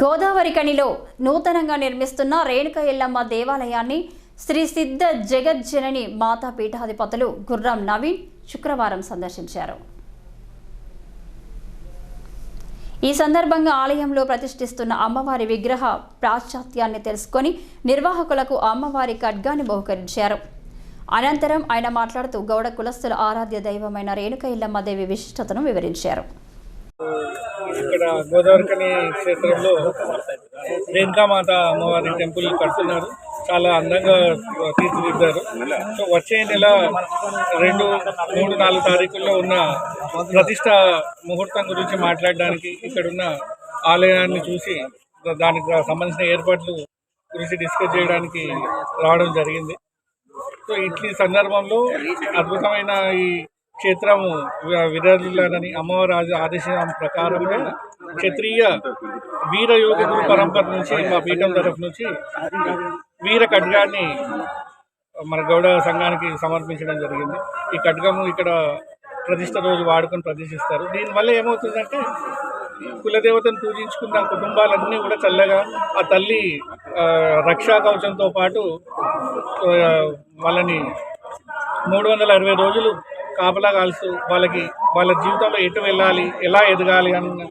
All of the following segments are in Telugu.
గోదావరి కనిలో నూతనంగా నిర్మిస్తున్న రేణుక ఎల్లమ్మ దేవాలయాన్ని శ్రీ సిద్ధ జగజ్జనని మాతా పీఠాధిపతులు గుర్రం నవీన్ శుక్రవారం సందర్శించారు. ఈ సందర్భంగా ఆలయంలో ప్రతిష్ఠిస్తున్న అమ్మవారి విగ్రహ ప్రాశ్చాత్యాన్ని తెలుసుకొని నిర్వాహకులకు అమ్మవారి ఖడ్గాన్ని బహుకరించారు. అనంతరం ఆయన మాట్లాడుతూ గౌడ కులస్తుల ఆరాధ్య దైవమైన రేణుక ఎల్లమ్మ దేవి విశిష్టతను వివరించారు. ఇక్కడ గోదావరికని క్షేత్రంలో రేణుకామాత అమ్మవారి టెంపుల్ కడుతున్నారు. చాలా అందంగా తీర్చిదిద్దారు. సో వచ్చే నెల రెండు మూడు నాలుగు తారీఖుల్లో ఉన్న ప్రతిష్ట ముహూర్తం గురించి మాట్లాడడానికి ఇక్కడున్న ఆలయాన్ని చూసి దానికి సంబంధించిన ఏర్పాట్లు గురించి డిస్కస్ చేయడానికి రావడం జరిగింది. సో ఇట్లీ సందర్భంలో అద్భుతమైన ఈ క్షేత్రము వి- విరాజిల్లాలని అమ్మవారి ఆదేశం ప్రకారంగా క్షత్రియ వీర యోగ గురు పరంపర నుంచి మా పీఠం తరఫు నుంచి వీర ఖడ్గాన్ని మన గౌడ సంఘానికి సమర్పించడం జరిగింది. ఈ ఖడ్గము ఇక్కడ ప్రతిష్ట రోజు వాడుకొని ప్రదర్శిస్తారు దీనివల్ల ఏమవుతుందంటే కులదేవతను పూజించుకున్న కుటుంబాలన్నీ కూడా చల్లగా ఆ తల్లి రక్షా కవచంతో పాటు వాళ్ళని మూడు వందల అరవై రోజులు కాపలా కాల్స్తూ వాళ్ళకి వాళ్ళ జీవితంలో ఎటు వెళ్ళాలి ఎలా ఎదగాలి అన్న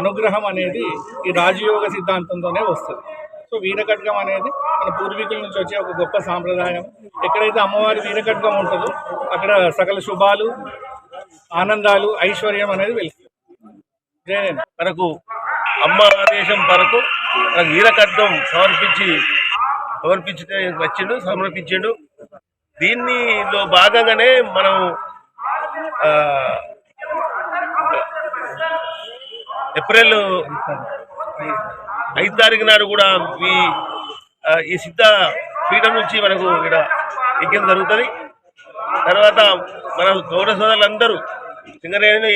అనుగ్రహం అనేది ఈ రాజయోగ సిద్ధాంతంతోనే వస్తుంది. సో వీరఖడ్గం అనేది మన పూర్వీకుల నుంచి వచ్చే ఒక గొప్ప సాంప్రదాయం. ఎక్కడైతే అమ్మవారి వీరఖడ్గం ఉంటుందో అక్కడ సకల శుభాలు ఆనందాలు ఐశ్వర్యం అనేది వెళ్తుంది మనకు అమ్మ ఆదేశం వరకు మనకు వీరకట్నం సమర్పించి సమర్పించి వచ్చిండు సమర్పించిండు. దీనిలో భాగంగానే మనం ఏప్రిల్ ఐదు తారీఖు నాడు కూడా ఈ ఈ సిద్ధ పీఠం నుంచి మనకు ఇక్కడ యజ్ఞం జరుగుతుంది. తర్వాత మన గౌరవ సోదరులందరూ సింగరేణి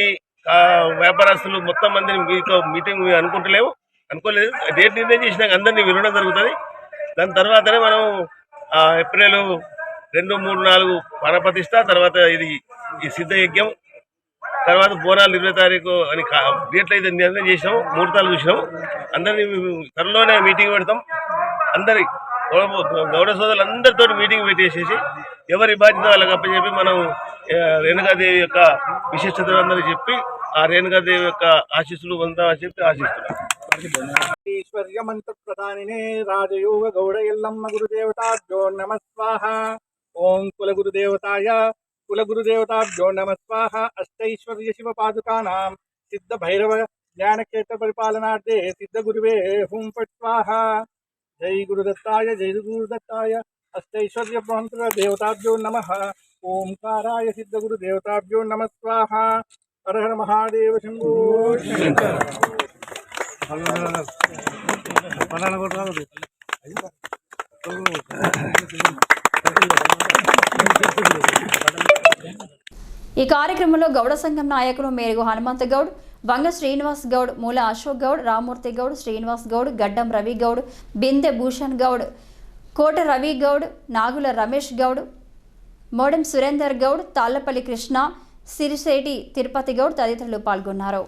వ్యాపారస్తులు మొత్తం మందిని మీకు మీటింగ్ అనుకుంటలేము అనుకోలేదు. డేట్ నిర్ణయం చేసినాక అందరినీ వినడం జరుగుతుంది. దాని తర్వాతనే మనం ఏప్రిల్ రెండు మూడు నాలుగు వనప్రతిష్ట తర్వాత ఇది ఈ సిద్ధ యజ్ఞం తర్వాత బోనాలు ఇరవై తారీఖు అని డేట్లు అయితే నిర్ణయం చేసినాము ముహూర్తాలు చూసినాము అందరినీ త్వరలోనే మీటింగ్ పెడతాం. అందరి గౌడ- గౌడ సోదరులు అందరితో మీటింగ్ పెట్టేసేసి ఎవరి బాధ్యత వాళ్ళకి అప్పచెప్పి మనం రేణుకాదేవి యొక్క విశిష్టతలు అందరూ చెప్పి ఆ రేణుకాదేవి యొక్క ఆశీస్సులు పొందామని చెప్పి ఆశిస్తున్నాం. ఈశ్వర్య మంత్ర ప్రధానినే రాజయోగ గౌడ ఎల్లమ్మ గురుదేవతాభ్యో నమ స్వాహ. ఓం కుల గురుదేవతాయ కుల గురుదేవతాభ్యో నమ స్వాహ అష్టైశ్వర్య శివ పాదుకానాం సిద్ధ భైరవ జ్ఞానక్షేత్ర పరిపాలనార్థే సిద్ధ గురువే హుం ఫట్ స్వాహ జై గురుదత్తాయ జై గురుదత్తాయ అష్టైశ్వర్య మంత్ర దేవతాభ్యో నమ ఓంకారాయ సిద్ధ గురు ఈ కార్యక్రమంలో గౌడ సంఘం నాయకులు మేరుగు హనుమంత గౌడ్ వంగ శ్రీనివాస్ గౌడ్ మూల అశోక్ గౌడ్ రామూర్తి గౌడ్ శ్రీనివాస్ గౌడ్ గడ్డం రవి గౌడ్ బిందె భూషణ్ గౌడ్ కోట రవి గౌడ్ నాగుల రమేష్ గౌడ్ మోడెం సురేందర్ గౌడ్ తాళ్ళపల్లి కృష్ణ సిరిశెట్టి తిరుపతి గౌడ్ తదితరులు పాల్గొన్నారు.